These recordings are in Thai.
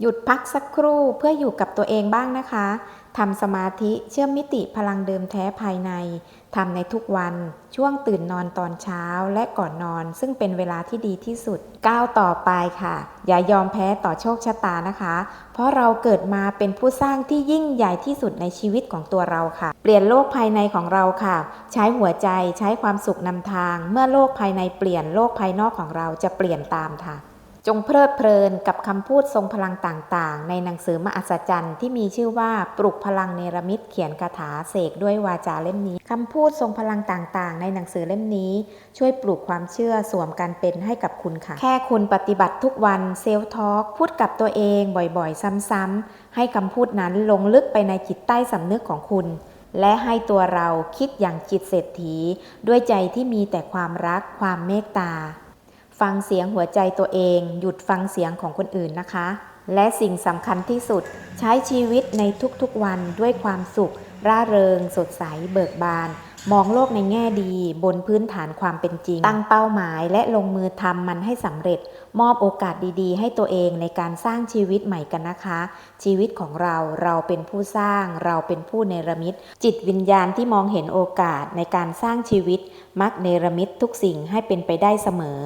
หยุดพักสักครู่เพื่ออยู่กับตัวเองบ้างนะคะทำสมาธิเชื่อมมิติพลังเดิมแท้ภายในทำในทุกวันช่วงตื่นนอนตอนเช้าและก่อนนอน ซึ่งเป็นเวลาที่ดีที่สุดก้าวต่อไปค่ะ อย่ายอมแพ้ต่อโชคชะตานะคะ เพราะเราเกิดมาเป็นผู้สร้างที่ยิ่งใหญ่ที่สุดในชีวิตของตัวเราค่ะ เปลี่ยนโลกภายในของเราค่ะ ใช้หัวใจใช้ความสุขนำทาง เมื่อโลกภายในเปลี่ยนโลกภายนอกของเราจะเปลี่ยนตามค่ะ จงเพลิดเพลินกับคำพูดทรงพลังต่างๆ ในหนังสือมหัศจรรย์ที่มีชื่อว่าปลุกพลังเนรมิตเขียนคาถาเสกด้วยวาจาเล่มนี้คำพูดทรงพลังต่างๆ ในหนังสือเล่มนี้ ช่วยปลูกความเชื่อสวมการเป็นให้กับคุณค่ะ แค่คุณปฏิบัติทุกวันเซลทอล์กพูดกับตัวเองบ่อยๆ ซ้ำๆ ให้คำพูดนั้นลงลึกไปในจิตใต้สำนึกของคุณและให้ตัวเราคิดอย่างจิตเศรษฐี ด้วยใจที่มีแต่ความรักความเมตตา ฟังเสียงหัวใจตัวเอง หยุดฟังเสียงของคนอื่นนะคะ และสิ่งสำคัญที่สุด ใช้ชีวิตในทุกๆวันด้วยความสุข ร่าเริง สดใส เบิกบาน มองโลกในแง่ดี บนพื้นฐานความเป็นจริง ตั้งเป้าหมายและลงมือทำมันให้สำเร็จ มอบโอกาสดีๆ ให้ตัวเองในการสร้างชีวิตใหม่กันนะคะ ชีวิตของเราเราเป็นผู้สร้าง เราเป็นผู้เนรมิต จิตวิญญาณที่มองเห็นโอกาสในการสร้างชีวิต มักเนรมิตทุกสิ่งให้เป็นไปได้เสมอ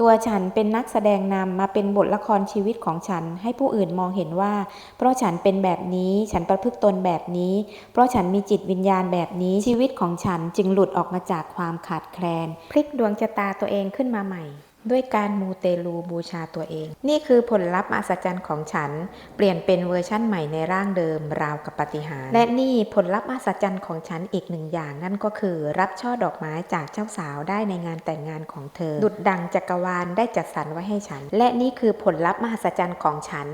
ตัวฉันเป็นนักแสดงนำมาเป็นบทละครชีวิตของฉัน ให้ผู้อื่นมองเห็นว่า เพราะฉันเป็นแบบนี้ฉันประพฤติตนแบบนี้ เพราะฉันมีจิตวิญญาณแบบนี้ชีวิตของฉันจึงหลุดออกมาจากความขาดแคลน พลิกดวงชะตาตัวเองขึ้นมาใหม่ ด้วยการมูเตลูบูชาตัวเอง นี่คือผลลัพธ์มหัศจรรย์ของฉัน เปลี่ยนเป็นเวอร์ชั่นใหม่ในร่างเดิมราวกับปฏิหาร และนี่ผลลัพธ์มหัศจรรย์ของฉันอีกหนึ่งอย่างนั่นก็คือ รับช่อดอกไม้จากเจ้าสาวได้ในงานแต่งงานของเธอ ดุดดังจักรวาลได้จัดสรรไว้ให้ฉัน และนี่คือผลลัพธ์มหัศจรรย์ของฉัน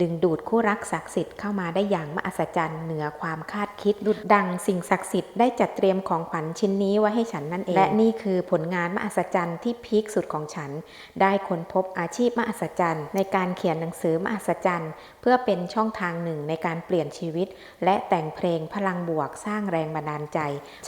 ดึงดูดคู่รักศักดิ์สิทธิ์เข้ามาได้อย่างมหัศจรรย์เหนือความคาดคิด ดุดดังสิ่งศักดิ์สิทธิ์ได้จัดเตรียมของขวัญชิ้นนี้ไว้ให้ฉันนั่นเอง และนี่คือผลงานมหัศจรรย์ที่พีคสุดของฉันได้ค้นพบอาชีพมหัศจรรย์ ในการเขียนหนังสือมหัศจรรย์ เพื่อเป็นช่องทางหนึ่งในการเปลี่ยนชีวิต และแต่งเพลงพลังบวกสร้างแรงบันดาลใจ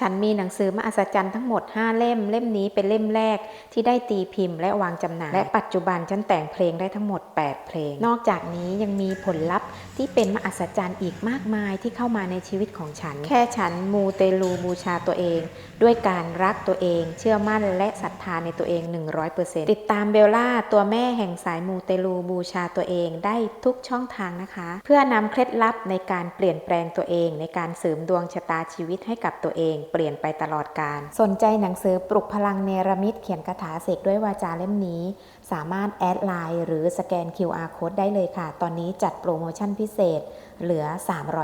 ฉันมีหนังสือมหัศจรรย์ทั้งหมด 5 เล่ม เล่มนี้เป็นเล่มแรก ที่ได้ตีพิมพ์และวางจำหน่าย และปัจจุบันฉันแต่งเพลงได้ทั้งหมด 8 เพลง นอกจากนี้ยังมีผลลัพธ์ที่เป็นมหัศจรรย์อีกมากมายที่เข้ามาในชีวิตของฉัน แค่ฉันมูเตลูบูชาตัวเอง ด้วยการรักตัวเอง เชื่อมั่นและศรัทธาในตัวเอง 100%ติดตามเบลล่าตัวแม่แห่งสายมูเตลูบูชาตัวเองได้ทุกช่องทางนะคะ เพื่อนำเคล็ดลับในการเปลี่ยนแปลงตัวเอง ในการเสริมดวงชะตาชีวิตให้กับตัวเอง เปลี่ยนไปตลอดกาลสนใจหนังสือปลุกพลังเนรมิตเขียนคาถาเสกด้วยวาจาเล่มนี้ สามารถแอดไลน์หรือสแกน QR Code ได้เลยค่ะ ตอนนี้จัดโปรโมชั่นพิเศษ เหลือ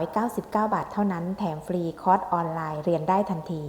399 บาทเท่านั้น แถมฟรีคอร์สออนไลน์เรียนได้ทันที